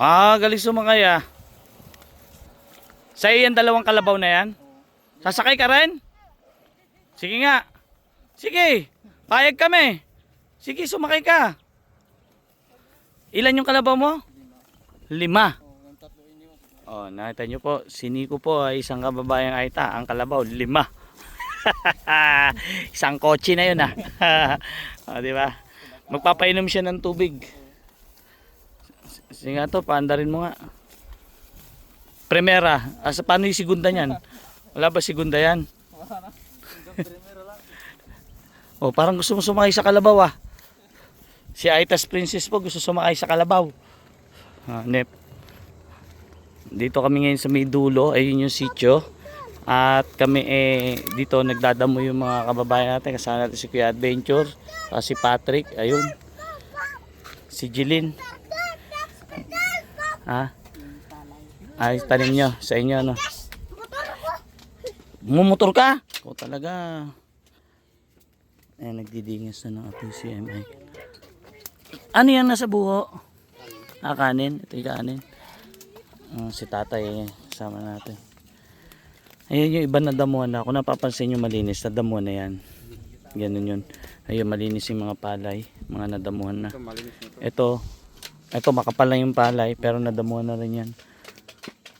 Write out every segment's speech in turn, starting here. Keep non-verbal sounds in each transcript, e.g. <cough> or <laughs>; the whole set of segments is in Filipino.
Ah, galing sumakay ah. Sa yan dalawang kalabaw na yan? Sasakay ka rin? Sige nga. Sige. Payag kami. Sige, sumakay ka. Ilan yung kalabaw mo? Lima. Oh, nakita nyo po, si Nico po ay isang kababayang Aita. Ang kalabaw, lima. <laughs> isang kotse na yun ah. <laughs> oh, di ba? Magpapainom siya ng tubig. Sige nga to, paandarin mo nga. Primera. Asa paano yung segunda niyan? Wala ba segunda yan? <laughs> oh, parang gusto mo sumakay sa kalabaw ah. Si Aitas Princess po gusto sumakay sa kalabaw. Ah, nep. Dito kami ngayon sa may dulo, ayun yung sitio. At kami eh dito nagdadamo yung mga kababayan natin. Kasama natin si Kuya Adventure, ah, si Patrick, ayun. Si Jeline. Ha? Ay, tanim nyo sa inyo, no? Mumotor ka? O talaga. Eh, nagdidingas na ng ating CMI. Ano yan nasa buho? Ah, kanin. Ito yung kanin. Ah, si tatay, eh, kasama natin. Ayun yung iba na damuhan na. Kung napapansin nyo malinis, na damuhan na yan. Ganun yun. Ayun, malinis yung mga palay. Mga nadamuhan na. Ito, ito makapal lang yung palay, pero nadamuhan na rin yan.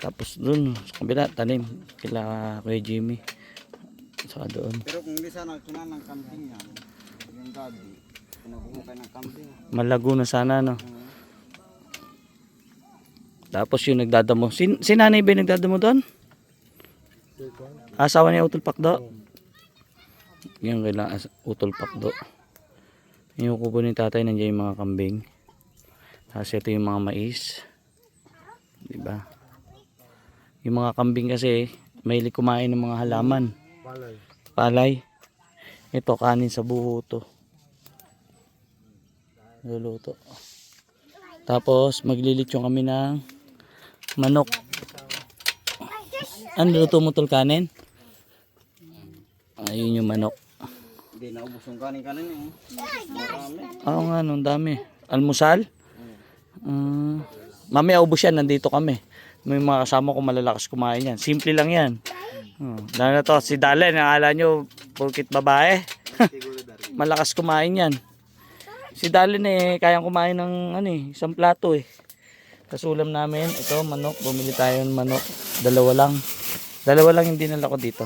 Tapos dun, sa kabila, tanim. Kila Kuya Jimmy. Saka doon. Pero kung hindi sana kinan ng kambing yan, yung daddy, pinabuhukay ng kambing. Malago na sana, no? Tapos yung nagdadamo. Si, si nanay ba yung nagdadamo doon? Asawa niya Utol Pakdo? Yung kailangan Utol Pakdo. Yung kubo ni tatay, nandiyan yung mga kambing. Tapos ito yung mga mais. Diba? Yung mga kambing kasi, mahilig kumain ng mga halaman. Palay. Palay. Ito, kanin sa buho to. Luluto. Tapos, maglilitsyon kami ng manok. Ano luto mo tol kanin? Ayun yung manok. Hindi naubos yung kanin kanin eh. Oo nga, nung dami. Almusal? Mm, mamaya ubos yan, nandito kami. May mga kasama ko malalakas kumain yan. Simple lang yan. Oh, lalo na to, si Dalen, nakala nyo, pulkit babae. <laughs> Malakas kumain yan. Si Dalen eh, kayang kumain ng ano eh, isang plato eh. Kasulam namin, ito manok, bumili tayo ng manok. Dalawa lang. Dalawa lang yung dinala ko dito.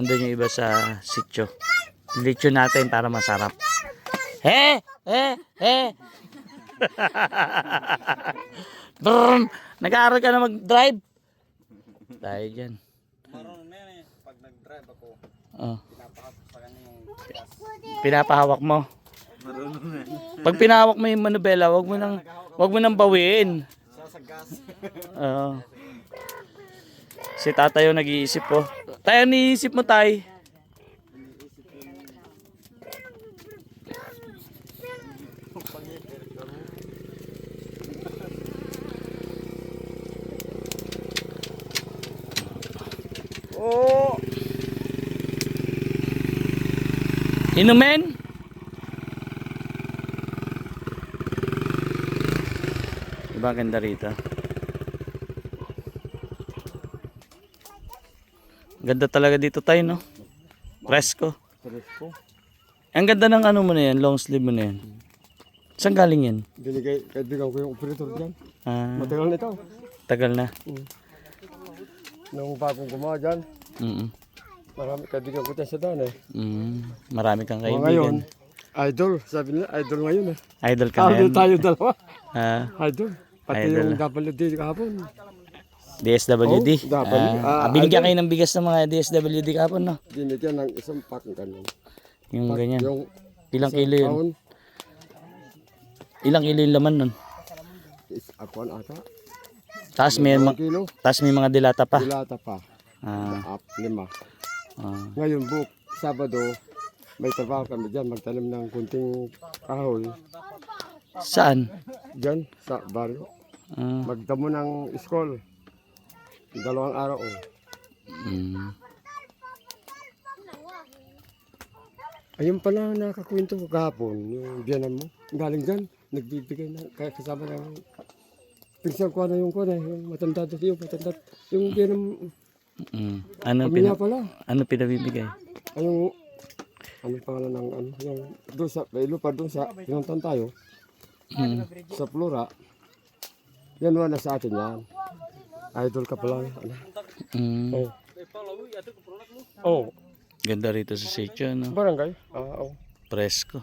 Andun yung iba sa sityo. Litsyo natin para masarap. He! He! He! Nag-aaral ka na mag-drive? Tayo dyan. Marunong na yan eh. Pag nag-drive ako, Oh. pinapakapos sa kanya yung gas. Pinapahawak mo. Marunong na Pag pinahawak mo yung manubela, wag mo nang wag mo nang bawiin. Sa gas. Oo. Si tatay yung nag-iisip po. Tayo niisip mo tay. Oo. Inumin? Diba ganda rito? Ganda talaga dito tayo, no? Presko. Presko. Ang ganda ng ano mo na yan, long sleeve mo na yan. Saan galing yan? Binigay, kaibigan ko yung operator dyan. Ah, Matagal na ito. tagal na. Nung bagong gumawa dyan, Mm marami kaibigan ko dyan sa daan eh. mm Marami kang Mga ngayon, kaibigan. idol. Sabi nila, idol ngayon eh. Idol ka Idol na tayo dalawa. <laughs> Ah, Idol. Pati Idol. yung WD kahapon. DSWD. Oh, dapat. Ah, Ah, binigyan idol. kayo ng bigas ng mga DSWD kapon, no? Binigyan ng isang pack ng ganun. Yung Pack ganyan. Yung Ilang kilo yun? pound Ilang kilo yung laman nun? is upon ata. Tapos may, ma- tapos may mga dilata pa. Dilata pa. Ah, lima. Ah. Ngayon, book, Sabado, may trabaho kami dyan. Magtanim ng kunting kahoy. Saan? Dyan, sa baryo. Ah, Magdamo ng school. Dalawang araw. Oh. mm. Ayun pala nakakwento ko kahapon, yung biyanan mo. Galing dyan, nagbibigay ng kaya kasama ng Pinsan ko na yung ko na, yung matanda doon, yung matanda. Yung ginam, Mm. Ano, pamilya pina, pala. ano pinabibigay? Ay, yung, ano pangalan ng, ano, yung, doon sa, may lupa doon sa, pinuntan tayo, Mm. sa Flora. Yan wala na sa atin yan. Idol ka pala. Ano? Mm. Oh. Oh, Ganda rito sa sitio, no? barangay. Ah, oh. Presko.